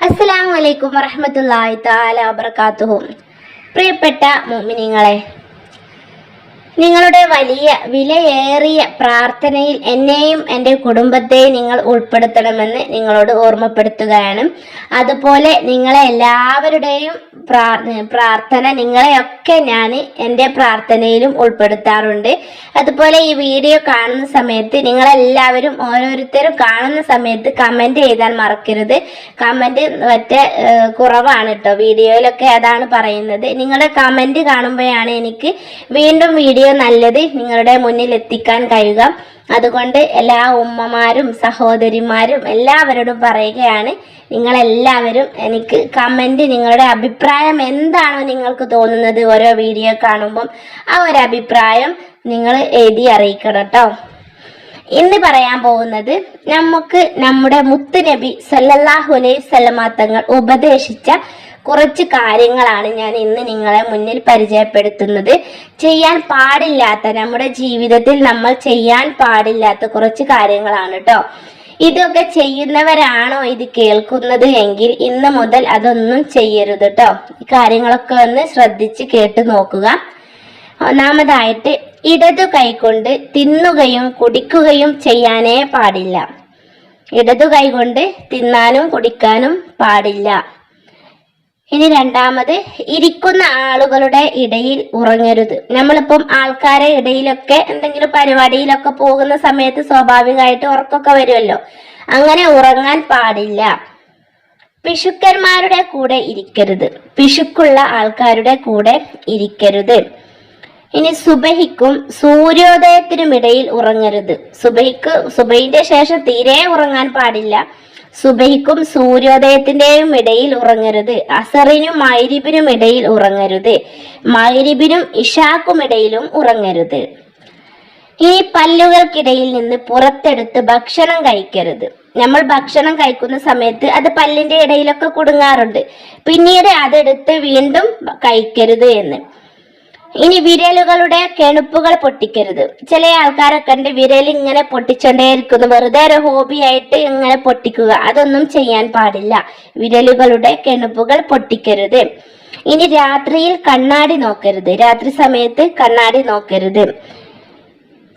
അസ്സലാമു അലൈക്കും വറഹ്മത്തുള്ളാഹി തആല വബറകാതുഹു. പ്രിയപ്പെട്ട മുഅ്മിനീങ്ങളെ നിങ്ങളുടെ വലിയ വിലയേറിയ പ്രാർത്ഥനയിൽ എന്നെയും എന്റെ കുടുംബത്തെയും നിങ്ങൾ ഉൾപ്പെടുത്തണമെന്ന് നിങ്ങളോട് ഓർമ്മപ്പെടുത്തുകയാണ്. അതുപോലെ നിങ്ങളെ എല്ലാവരുടെയും പ്രാർത്ഥന നിങ്ങളെയൊക്കെ ഞാൻ എന്റെ പ്രാർത്ഥനയിലും ഉൾപ്പെടുത്താറുണ്ട്. അതുപോലെ ഈ വീഡിയോ കാണുന്ന സമയത്ത് നിങ്ങളെല്ലാവരും ഓരോരുത്തരും കാണുന്ന സമയത്ത് കമന്റ് ചെയ്താൽ മറക്കരുത്. കമന്റ് മറ്റേ കുറവാണ് കേട്ടോ വീഡിയോയിലൊക്കെ അതാണ് പറയുന്നത്. നിങ്ങളുടെ കമന്റ് കാണുമ്പോഴാണ് എനിക്ക് വീണ്ടും വീഡിയോ നല്ലത് നിങ്ങളുടെ മുന്നിൽ എത്തിക്കാൻ കഴിയുക. അതുകൊണ്ട് എല്ലാ ഉമ്മമാരും സഹോദരിമാരും എല്ലാവരോടും പറയുകയാണ് നിങ്ങളെല്ലാവരും എനിക്ക് കമന്റ് നിങ്ങളുടെ അഭിപ്രായം എന്താണോ നിങ്ങൾക്ക് തോന്നുന്നത് ഓരോ വീഡിയോ കാണുമ്പം ആ ഒരു അഭിപ്രായം നിങ്ങൾ എഴുതി അറിയിക്കണം കേട്ടോ ഇന്ന് പറയാൻ പോകുന്നത് നമുക്ക് നമ്മുടെ മുത്തുനബി സല്ലല്ലാഹു അലൈഹി തങ്ങൾ ഉപദേശിച്ച കുറച്ച് കാര്യങ്ങളാണ് ഞാൻ ഇന്ന് നിങ്ങളെ മുന്നിൽ പരിചയപ്പെടുത്തുന്നത്. ചെയ്യാൻ പാടില്ലാത്ത നമ്മുടെ ജീവിതത്തിൽ നമ്മൾ ചെയ്യാൻ പാടില്ലാത്ത കുറച്ച് കാര്യങ്ങളാണ് കേട്ടോ ഇതൊക്കെ ചെയ്യുന്നവരാണോ ഇത് കേൾക്കുന്നത് എങ്കിൽ ഇന്ന് മുതൽ അതൊന്നും ചെയ്യരുത് കേട്ടോ ഈ കാര്യങ്ങളൊക്കെ ഒന്ന് ശ്രദ്ധിച്ച് കേട്ട് നോക്കുക. ഒന്നാമതായിട്ട് ഇടതു കൈകൊണ്ട് തിന്നുകയും കുടിക്കുകയും ചെയ്യാനേ പാടില്ല. ഇടതു കൈകൊണ്ട് തിന്നാനും കുടിക്കാനും പാടില്ല. ഇനി രണ്ടാമത് ഇരിക്കുന്ന ആളുകളുടെ ഇടയിൽ ഉറങ്ങരുത്. നമ്മളിപ്പം ആൾക്കാരെ ഇടയിലൊക്കെ എന്തെങ്കിലും പരിപാടിയിലൊക്കെ പോകുന്ന സമയത്ത് സ്വാഭാവികമായിട്ട് ഉറക്കൊക്കെ വരുമല്ലോ. അങ്ങനെ ഉറങ്ങാൻ പാടില്ല. പിശുക്കന്മാരുടെ കൂടെ ഇരിക്കരുത്. പിശുക്കുള്ള ആൾക്കാരുടെ കൂടെ ഇരിക്കരുത്. ഇനി സുബഹിക്കും സൂര്യോദയത്തിനുമിടയിൽ ഉറങ്ങരുത്. സുബഹിക്ക് സുബഹിന്റെ ശേഷം തീരെ ഉറങ്ങാൻ പാടില്ല. സുബഹിക്കും സൂര്യോദയത്തിന്റെയും ഇടയിൽ ഉറങ്ങരുത്. അസറിനും മൈരിബിനും ഇടയിൽ ഉറങ്ങരുത്. മൈരിബിനും ഇഷാക്കും ഇടയിലും ഉറങ്ങരുത്. ഈ പല്ലുകൾക്കിടയിൽ നിന്ന് പുറത്തെടുത്ത് ഭക്ഷണം കഴിക്കരുത്. നമ്മൾ ഭക്ഷണം കഴിക്കുന്ന സമയത്ത് അത് പല്ലിന്റെ ഇടയിലൊക്കെ കുടുങ്ങാറുണ്ട്. പിന്നീട് അതെടുത്ത് വീണ്ടും കഴിക്കരുത് എന്ന്. ഇനി വിരലുകളുടെ കെണുപ്പുകൾ പൊട്ടിക്കരുത്. ചില ആൾക്കാരൊക്കെ ഉണ്ട് വിരൽ ഇങ്ങനെ പൊട്ടിച്ചോണ്ടേയിരിക്കുന്നു. വെറുതെ ഒരു ഹോബി ആയിട്ട് ഇങ്ങനെ പൊട്ടിക്കുക. അതൊന്നും ചെയ്യാൻ പാടില്ല. വിരലുകളുടെ കെണുപ്പുകൾ പൊട്ടിക്കരുത്. ഇനി രാത്രിയിൽ കണ്ണാടി നോക്കരുത്. രാത്രി സമയത്ത് കണ്ണാടി നോക്കരുത്.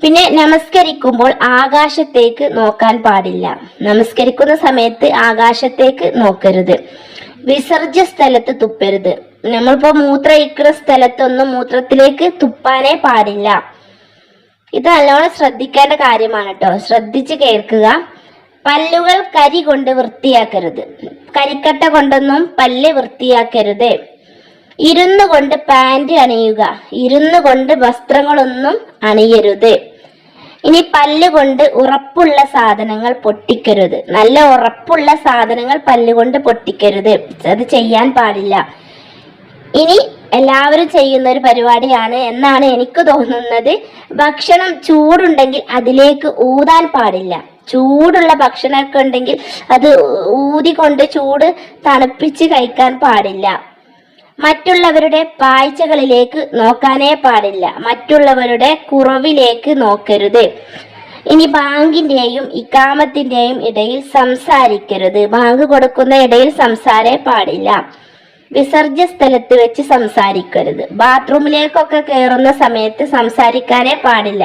പിന്നെ നമസ്കരിക്കുമ്പോൾ ആകാശത്തേക്ക് നോക്കാൻ പാടില്ല. നമസ്കരിക്കുന്ന സമയത്ത് ആകാശത്തേക്ക് നോക്കരുത്. വിസർജ്യ സ്ഥലത്ത് തുപ്പരുത്. നമ്മളിപ്പോ മൂത്ര ഇക്കുന്ന സ്ഥലത്തൊന്നും മൂത്രത്തിലേക്ക് തുപ്പാനേ പാടില്ല. ഇത് നല്ലോണം ശ്രദ്ധിക്കേണ്ട കാര്യമാണ് കേട്ടോ ശ്രദ്ധിച്ച് കേൾക്കുക. പല്ലുകൾ കരി കൊണ്ട് വൃത്തിയാക്കരുത്. കരിക്കട്ട കൊണ്ടൊന്നും പല്ല് വൃത്തിയാക്കരുത്. ഇരുന്ന് കൊണ്ട് പാന്റ് അണിയുക. ഇരുന്ന് കൊണ്ട് വസ്ത്രങ്ങളൊന്നും അണിയരുത്. ഇനി പല്ല് കൊണ്ട് ഉറപ്പുള്ള സാധനങ്ങൾ പൊട്ടിക്കരുത്. നല്ല ഉറപ്പുള്ള സാധനങ്ങൾ പല്ല് കൊണ്ട് പൊട്ടിക്കരുത്. അത് ചെയ്യാൻ പാടില്ല. ഇനി എല്ലാവരും ചെയ്യുന്ന ഒരു പരിപാടിയാണ് എന്നാണ് എനിക്ക് തോന്നുന്നത്. ഭക്ഷണം ചൂടുണ്ടെങ്കിൽ അതിലേക്ക് ഊതാൻ പാടില്ല. ചൂടുള്ള ഭക്ഷണമൊക്കെ ഉണ്ടെങ്കിൽ അത് കൊണ്ട് ചൂട് തണുപ്പിച്ച് കഴിക്കാൻ പാടില്ല. മറ്റുള്ളവരുടെ പാഴ്ചകളിലേക്ക് നോക്കാനേ പാടില്ല. മറ്റുള്ളവരുടെ കുറവിലേക്ക് നോക്കരുത്. ഇനി ബാങ്കിന്റെയും ഇക്കാമത്തിന്റെയും ഇടയിൽ സംസാരിക്കരുത്. ബാങ്ക് കൊടുക്കുന്ന ഇടയിൽ സംസാരേ പാടില്ല. വിസർജ്യ സ്ഥലത്ത് വെച്ച് സംസാരിക്കരുത്. ബാത്റൂമിലേക്കൊക്കെ കയറുന്ന സമയത്ത് സംസാരിക്കാനേ പാടില്ല.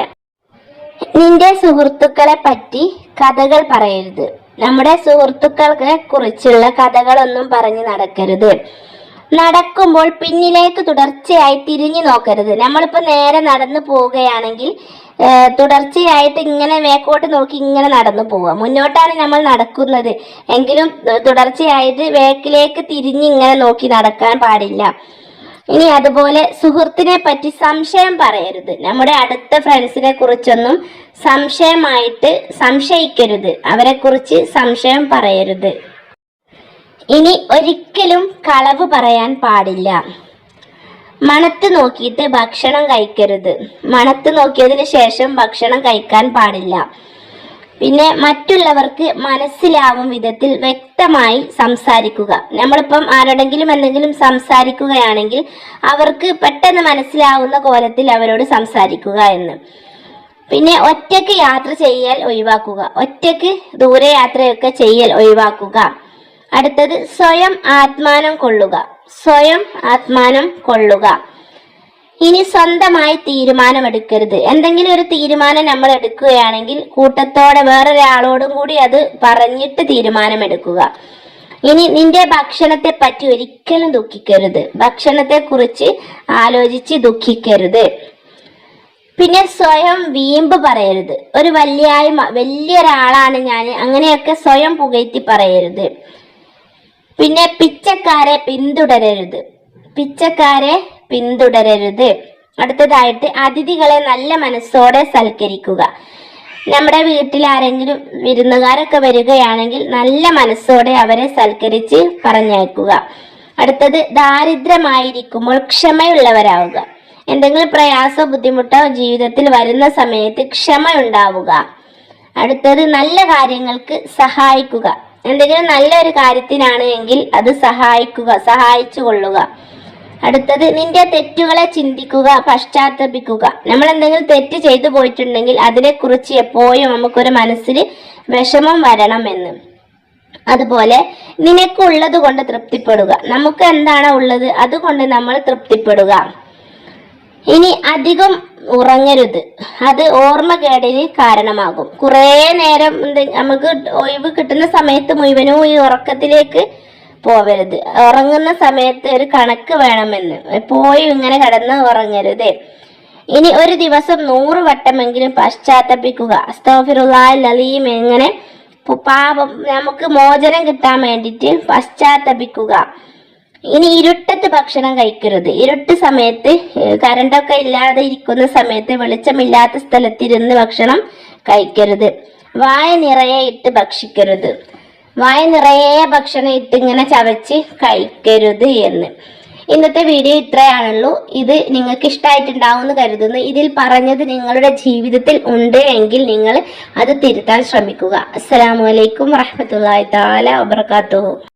നിന്റെ സുഹൃത്തുക്കളെ പറ്റി കഥകൾ പറയരുത്. നമ്മുടെ സുഹൃത്തുക്കളെ കുറിച്ചുള്ള കഥകളൊന്നും പറഞ്ഞു നടക്കരുത്. നടക്കുമ്പോൾ പിന്നിലേക്ക് തുടർച്ചയായി തിരിഞ്ഞു നോക്കരുത്. നമ്മളിപ്പോ നേരെ നടന്നു പോവുകയാണെങ്കിൽ തുടർച്ചയായിട്ട് ഇങ്ങനെ മേക്കോട്ട് നോക്കി ഇങ്ങനെ നടന്നു പോവുക. മുന്നോട്ടാണ് നമ്മൾ നടക്കുന്നത്. എങ്കിലും തുടർച്ചയായിട്ട് വേക്കിലേക്ക് തിരിഞ്ഞ് ഇങ്ങനെ നോക്കി നടക്കാൻ പാടില്ല. ഇനി അതുപോലെ സുഹൃത്തിനെ പറ്റി സംശയം പറയരുത്. നമ്മുടെ അടുത്ത ഫ്രണ്ട്സിനെ കുറിച്ചൊന്നും സംശയമായിട്ട് സംശയിക്കരുത്. അവരെ കുറിച്ച് സംശയം പറയരുത്. ഇനി ഒരിക്കലും കളവ് പറയാൻ പാടില്ല. മണത്ത് നോക്കിയിട്ട് ഭക്ഷണം കഴിക്കരുത്. മണത്ത് നോക്കിയതിന് ശേഷം ഭക്ഷണം കഴിക്കാൻ പാടില്ല. പിന്നെ മറ്റുള്ളവർക്ക് മനസ്സിലാവും വിധത്തിൽ വ്യക്തമായി സംസാരിക്കുക. നമ്മളിപ്പം ആരോടെങ്കിലും എന്തെങ്കിലും സംസാരിക്കുകയാണെങ്കിൽ അവർക്ക് പെട്ടെന്ന് മനസ്സിലാവുന്ന കോലത്തിൽ അവരോട് സംസാരിക്കുക എന്ന്. പിന്നെ ഒറ്റയ്ക്ക് യാത്ര ചെയ്യൽ ഒഴിവാക്കുക. ഒറ്റയ്ക്ക് ദൂരയാത്രയൊക്കെ ചെയ്യൽ ഒഴിവാക്കുക. അടുത്തത് സ്വയം ആത്മാനം കൊള്ളുക. സ്വയം ആത്മാനം കൊള്ളുക. ഇനി സ്വന്തമായി തീരുമാനമെടുക്കരുത്. എന്തെങ്കിലും ഒരു തീരുമാനം നമ്മൾ എടുക്കുകയാണെങ്കിൽ കൂട്ടത്തോടെ വേറൊരാളോടും കൂടി അത് പറഞ്ഞിട്ട് തീരുമാനമെടുക്കുക. ഇനി നിന്റെ ഭക്ഷണത്തെ പറ്റി ഒരിക്കലും ദുഃഖിക്കരുത്. ഭക്ഷണത്തെ കുറിച്ച് ആലോചിച്ച് ദുഃഖിക്കരുത്. പിന്നെ സ്വയം വീമ്പ് പറയരുത്. ഒരു വലിയ വലിയൊരാളാണ് ഞാൻ. അങ്ങനെയൊക്കെ സ്വയം പുകഴ്ത്തി പറയരുത്. പിന്നെ പിച്ചക്കാരെ പിന്തുടരരുത്. പിച്ചക്കാരെ പിന്തുടരരുത്. അടുത്തതായിട്ട് അതിഥികളെ നല്ല മനസ്സോടെ സൽക്കരിക്കുക. നമ്മുടെ വീട്ടിൽ ആരെങ്കിലും വിരുന്നുകാരൊക്കെ വരികയാണെങ്കിൽ നല്ല മനസ്സോടെ അവരെ സൽക്കരിച്ച് പറഞ്ഞയക്കുക. അടുത്തത് ദാരിദ്ര്യമായിരിക്കുമ്പോൾ ക്ഷമയുള്ളവരാവുക. എന്തെങ്കിലും പ്രയാസോ ബുദ്ധിമുട്ടോ ജീവിതത്തിൽ വരുന്ന സമയത്ത് ക്ഷമ ഉണ്ടാവുക അടുത്തത് നല്ല കാര്യങ്ങൾക്ക് സഹായിക്കുക. എന്തെങ്കിലും നല്ലൊരു കാര്യത്തിനാണ് എങ്കിൽ അത് സഹായിക്കുക സഹായിച്ചു കൊള്ളുക. അടുത്തത് നിന്റെ തെറ്റുകളെ ചിന്തിക്കുക പശ്ചാത്തപിക്കുക. നമ്മൾ എന്തെങ്കിലും തെറ്റ് ചെയ്തു പോയിട്ടുണ്ടെങ്കിൽ അതിനെക്കുറിച്ച് എപ്പോഴും നമുക്കൊരു മനസ്സിൽ വിഷമം വരണമെന്ന്. അതുപോലെ നിനക്കുള്ളത് കൊണ്ട് തൃപ്തിപ്പെടുക. നമുക്ക് എന്താണോ ഉള്ളത് അതുകൊണ്ട് നമ്മൾ തൃപ്തിപ്പെടുക. ഇനി അധികം ഉറങ്ങരുത്. അത് ഓർമ്മകേടിന് കാരണമാകും. കുറേ നേരം നമുക്ക് ഒഴിവ് കിട്ടുന്ന സമയത്ത് മുഴുവനും ഈ ഉറക്കത്തിലേക്ക് പോവരുത്. ഉറങ്ങുന്ന സമയത്ത് ഒരു കണക്ക് വേണമെന്ന്. പോയി ഇങ്ങനെ കിടന്ന് ഉറങ്ങരുത്. ഇനി ഒരു ദിവസം നൂറ് വട്ടമെങ്കിലും പശ്ചാത്തപിക്കുക. അസ്തോഫിറുലീം എങ്ങനെ പാപം നമുക്ക് മോചനം കിട്ടാൻ വേണ്ടിയിട്ട് പശ്ചാത്തപിക്കുക. ഇനി ഇരുട്ടത്ത് ഭക്ഷണം കഴിക്കരുത്. ഇരുട്ട് സമയത്ത് കറണ്ടൊക്കെ ഇല്ലാതെ ഇരിക്കുന്ന സമയത്ത് വെളിച്ചമില്ലാത്ത സ്ഥലത്തിരുന്ന് ഭക്ഷണം കഴിക്കരുത്. വായ നിറയെ ഇട്ട് ഭക്ഷിക്കരുത്. വായ നിറയെ ഭക്ഷണം ഇട്ട് ഇങ്ങനെ ചവച്ച് കഴിക്കരുത് എന്ന്. ഇന്നത്തെ വീഡിയോ ഇത്രയാണുള്ളൂ. ഇത് നിങ്ങൾക്ക് ഇഷ്ടമായിട്ടുണ്ടാവും എന്ന് കരുതുന്നു. ഇതിൽ പറഞ്ഞത് നിങ്ങളുടെ ജീവിതത്തിൽ ഉണ്ട് എങ്കിൽ നിങ്ങൾ അത് തിരുത്താൻ ശ്രമിക്കുക. അസ്സലാമു അലൈക്കും താല വബറകാതുഹു.